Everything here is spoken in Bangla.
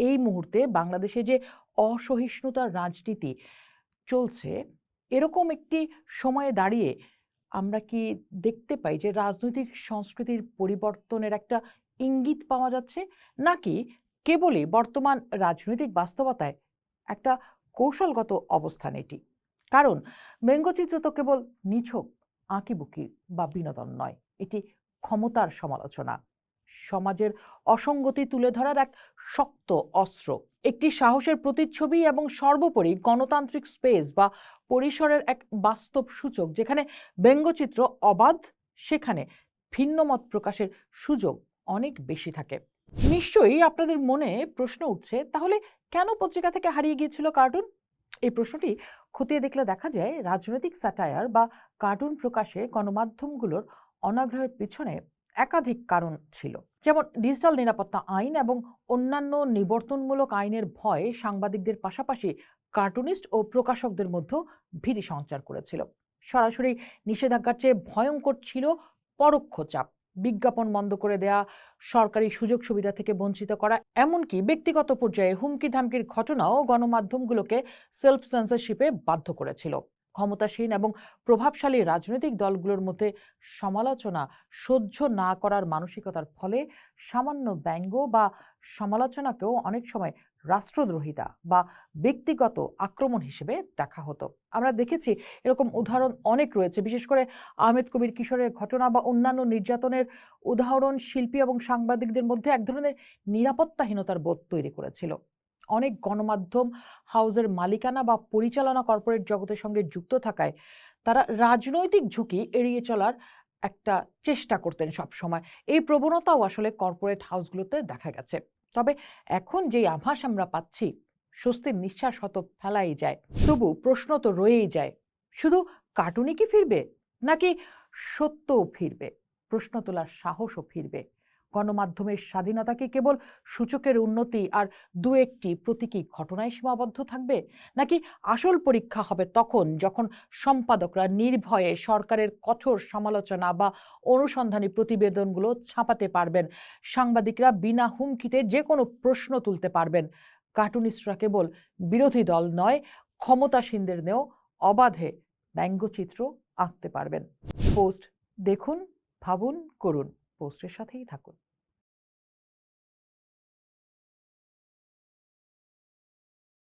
এই মুহূর্তে বাংলাদেশে যে অসহিষ্ণুতার রাজনীতি চলছে, এরকম একটি সময়ে দাঁড়িয়ে আমরা কি দেখতে পাই যে রাজনৈতিক সংস্কৃতির পরিবর্তনের একটা ইঙ্গিত পাওয়া যাচ্ছে? নাকি কেবলই বর্তমান রাজনৈতিক বাস্তবতায় একটা কৌশলগত অবস্থান এটি? কারণ ব্যঙ্গচিত্র তো কেবল নিছক আঁকিবুকি বা বিনোদন নয়, এটি ক্ষমতার সমালোচনা। সমাজের অসঙ্গতি তুলে ধরার এক শক্ত অস্ত্র। একটি সাহসের প্রতিচ্ছবি এবং সর্বোপরি গণতান্ত্রিক স্পেস বা পরিসরের এক বাস্তব সূচক, যেখানে ব্যঙ্গচিত্র অবাধ, সেখানে ভিন্নমত প্রকাশের সুযোগ অনেক বেশি থাকে। নিশ্চয়ই আপনাদের মনে প্রশ্ন উঠছে, তাহলে কেন পত্রিকা থেকে হারিয়ে গিয়েছিল কার্টুন? এই প্রশ্নটি খতিয়ে দেখলে দেখা যায়, রাজনৈতিক স্যাটায়ার বা কার্টুন প্রকাশে গণমাধ্যমগুলোর অনাগ্রহের পিছনে একাধিক কারণ ছিল। যেমন, ডিজিটাল নিরাপত্তা আইন এবং অন্যান্য নিবর্তনমূলক আইনের ভয় সাংবাদিকদের পাশাপাশি কার্টুনিস্ট ও প্রকাশকদের মধ্যে ভীতি সঞ্চার করেছিল। সরাসরি নিষেধাজ্ঞার চেয়ে ভয়ঙ্কর ছিল পরোক্ষ চাপ, বিজ্ঞাপন বন্ধ করে দেয়া, সরকারি সুযোগ সুবিধা থেকে বঞ্চিত করা, এমনকি ব্যক্তিগত পর্যায়ে হুমকি ধামকির ঘটনাও গণমাধ্যমগুলোকে সেলফ সেন্সরশিপে বাধ্য করেছিল। ক্ষমতাসীন এবং প্রভাবশালী রাজনৈতিক দলগুলোর মধ্যে সমালোচনা সহ্য না করার মানসিকতার ফলে সামান্য ব্যঙ্গ বা সমালোচনাকেও অনেক সময় রাষ্ট্রদ্রোহিতা বা ব্যক্তিগত আক্রমণ হিসেবে দেখা হতো। আমরা দেখেছি এরকম উদাহরণ অনেক রয়েছে, বিশেষ করে আহমেদ কবির কিশোরের ঘটনা বা অন্যান্য নির্যাতনের উদাহরণ শিল্পী এবং সাংবাদিকদের মধ্যে এক ধরনের নিরাপত্তাহীনতার বোধ তৈরি করেছিল। অনেক গণমাধ্যম হাউসের মালিকানা বা পরিচালনা কর্পোরেট জগতের সঙ্গে যুক্ত থাকায় তারা রাজনৈতিক ঝুঁকি এড়িয়ে চলার একটা চেষ্টা করতেন সব সময় এই প্রবণতাও আসলে কর্পোরেট হাউসগুলোতে দেখা গেছে। তবে এখন যেই আভাস আমরা পাচ্ছি, স্বস্তির নিঃশ্বাস হয়তো ফেলাই যায়। তবু প্রশ্ন তো রয়েই যায়, শুধু কার্টুনই কি ফিরবে নাকি সত্যও ফিরবে? প্রশ্ন তোলার সাহসও ফিরবে। গণমাধ্যমের স্বাধীনতা কি কেবল সূচকের উন্নতি আর দু একটি প্রতীকী ঘটনায় সীমাবদ্ধ থাকবে? নাকি আসল পরীক্ষা হবে তখন যখন সম্পাদকরা নির্ভয়ে সরকারের কঠোর সমালোচনা বা অনুসন্ধানী প্রতিবেদনগুলো ছাপাতে পারবেন? সাংবাদিকরা বিনা হুমকিতে যে কোনো প্রশ্ন তুলতে পারবেন। কার্টুনিস্টরা কেবল বিরোধী দল নয়, ক্ষমতাসীনদের নেও অবাধে ব্যঙ্গচিত্র আঁকতে পারবেন। পোস্ট দেখুন, ভাবুন, করুন। পোস্টের সাথেই থাকুন।